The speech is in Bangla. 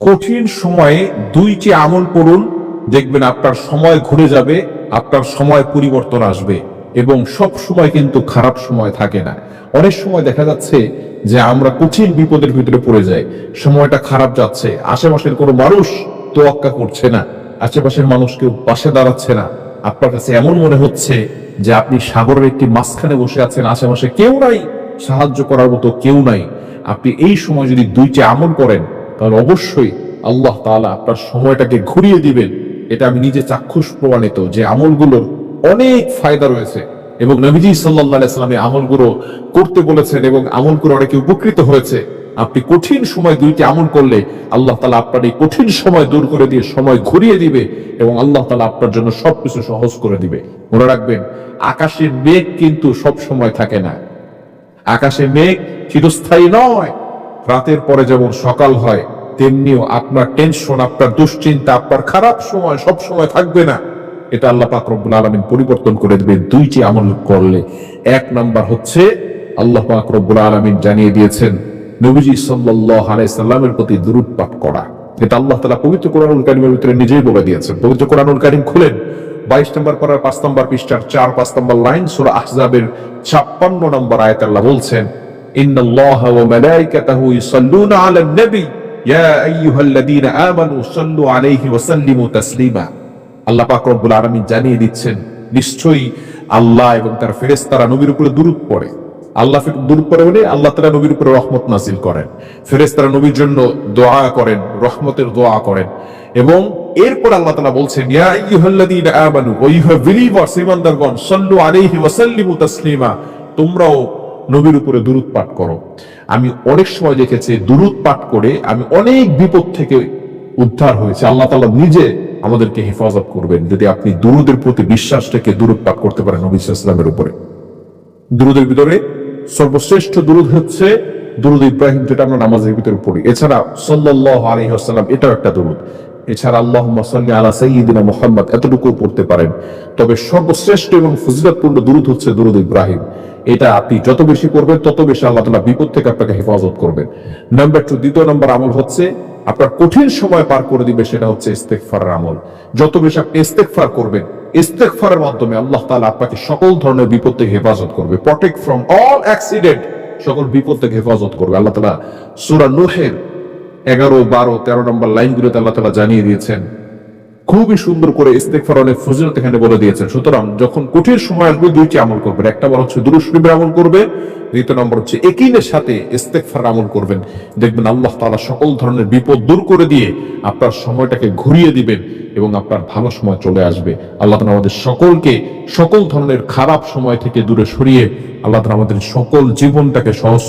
কঠিন সময়ে দুইটি আমল করুন দেখবেন আপনার সময় ঘুরে যাবে, আপনার সময় পরিবর্তন আসবে এবং সব সময় কিন্তু খারাপ সময় থাকে না। অনেক সময় দেখা যাচ্ছে যে আমরা কঠিন বিপদের ভিতরে পড়ে যাই, সময়টা খারাপ যাচ্ছে, আশেপাশের কোনো মানুষ তোয়াক্কা করছে না, আশেপাশের মানুষ কেউ পাশে দাঁড়াচ্ছে না। আপনার কাছে এমন মনে হচ্ছে যে আপনি সাগরের একটি মাঝখানে বসে আছেন, আশেপাশে কেউ নাই, সাহায্য করার মতো কেউ নাই। আপনি এই সময় যদি দুইটি আমল করেন তাহলে অবশ্যই আল্লাহ তাআলা আপনার সময়টাকে ঘুরিয়ে দিবেন। এটা আমি নিজে চাক্ষুষ প্রমাণিত যে আমলগুলোর অনেক ফায়দা রয়েছে এবং নবীজি সাল্লাহ সাল্লাম আমলগুলো করতে বলেছেন এবং আমল করে অনেকে উপকৃত হয়েছে। আপনি কঠিন সময় দুইটি আমল করলে আল্লাহ তালা আপনার এই কঠিন সময় দূর করে দিয়ে সময় ঘুরিয়ে দিবে এবং আল্লাহ তালা আপনার জন্য সবকিছু সহজ করে দিবে। মনে রাখবেন, আকাশের মেঘ কিন্তু সব সময় থাকে না। আকাশে মেঘ চিরস্থায়ী নয় রাতের পরে যেমন সকাল হয়, তেমনিও আপনার টেনশন আপনার দুশ্চিন্তা, আপনার খারাপ সময় সব সময় থাকবে না। এটা আল্লাহ পাক আলমিন পরিবর্তন করে দেবে দুইটি আমল করলে। এক নাম্বার হচ্ছে, আল্লাহ পাক রব্বুল আলমিন জানিয়ে দিয়েছেন, নবীজি সাল্লাহ আলাইসাল্লামের প্রতি দুরুদ পাঠ করা। এটা আল্লাহ তালা পবিত্র কোরআনুল কারিমের ভিতরে নিজেই বলে দিয়েছেন। পবিত্র কোরআনুল কারিম খুলেন, বাইশ নম্বর করার পাঁচ নম্বর পৃষ্ঠার চার পাঁচ নম্বর লাইন সুরা আহজাবের ছাপ্পান্ন নম্বর আয়াত বলছেন إن الله وملائكته يصلون على النبي يا أيها الذين آمنوا صلوا عليه وسلموا تسليما আল্লাহ পাক রব্বুল আলামিন জানিয়ে দিচ্ছেন নিশ্চয়ই আল্লাহ এবং তার ফেরেশতারা নবীর উপরে দুরূদ পড়ে আল্লাহ ফির দূর করে বলে আল্লাহ তারা নবীর উপরে রহমত নাসিল করেন ফেরেশতারা নবীর জন্য দোয়া করেন রহমতের দোয়া করেন এবং এরপর আল্লাহ তাআলা বলছেন ইয়া আইয়ুহাল্লাযীনা আমানু ও ইউ হ্যাভ বিলিভার্স ঈমানদারগণ সাল্লু আলাইহি ওয়া সাল্লিমু তাসলিমা তোমরাও নবীর উপরে দুরূদ পাঠ করো। আমি অনেক সময় দেখেছি দুরূদ পাঠ করে আমি অনেক বিপদ থেকে উদ্ধার হয়েছে। আল্লাহ তাআলা নিজে আমাদেরকে হেফাজত করবেন যদি আপনি দুরুদের প্রতি বিশ্বাস রেখে দুরূদ পাঠ করতে পারেন নবী ওয়াসাল্লামের উপরে। দুরুদের ভিতরে সর্বশ্রেষ্ঠ দুরুদ হচ্ছে দুরুদ ইব্রাহিম, যেটা আমরা নামাজের ভিতরে পড়ি। এছাড়া সাল্লাল্লাহু আলাইহি ওয়াসাল্লাম এটাও একটা দুরুদ। এছাড়া আল্লাহুম্মা সাল্লি আলা সাইয়্যিদিনা মুহাম্মদ এতটুকু পড়তে পারেন। তবে সর্বশ্রেষ্ঠ এবং ফজিলতপূর্ণ দুরুদ হচ্ছে দুরুদ ইব্রাহিম। এটা আপনি যত বেশি করবেন, তত বেশি আল্লাহ তাআলা বিপদ থেকে আপনাকে হেফাজত করবেন নাম্বার টু দ্বিতীয় নম্বর আমল হচ্ছে, আপনার কঠিন সময় পার করে দিবে, সেটা হচ্ছে ইস্তেগফারের আমল। যত বেশি আপনি ইস্তেগফার করবেন, ইস্তেগফারের মাধ্যমে আল্লাহ তালা আপনাকে সকল ধরনের বিপদ থেকে হেফাজত করবে। প্রটেক্ট ফ্রম অল অ্যাক্সিডেন্ট সকল বিপদ থেকে হেফাজত করবে। আল্লাহ তালা সূরা নূহের এগারো, বারো, তেরো নম্বর লাইনগুলোতে আল্লাহ তাআলা জানিয়ে দিয়েছেন খুবই সুন্দর করে ইস্তেগফার অনেক ফজিলত এখানে বলে দিয়েছেন। সুতরাং যখন কঠিন সময় আসবে, দুইটি আমল করবেন। একটা বড় হচ্ছে দুরুদ শরীফের আমল করবে, দ্বিতীয় নম্বর হচ্ছে একিনের সাথে ইস্তেগফার আমল করবেন। দেখবেন আল্লাহ তাআলা সকল ধরনের বিপদ দূর করে দিয়ে আপনার সময়টাকে ঘুরিয়ে দিবেন এবং আপনার ভালো সময় চলে আসবে। আল্লাহ তাআলা আমাদের সকলকে সকল ধরনের খারাপ সময় থেকে দূরে সরিয়ে আল্লাহ তাআলা আমাদের সকল জীবনটাকে সহজ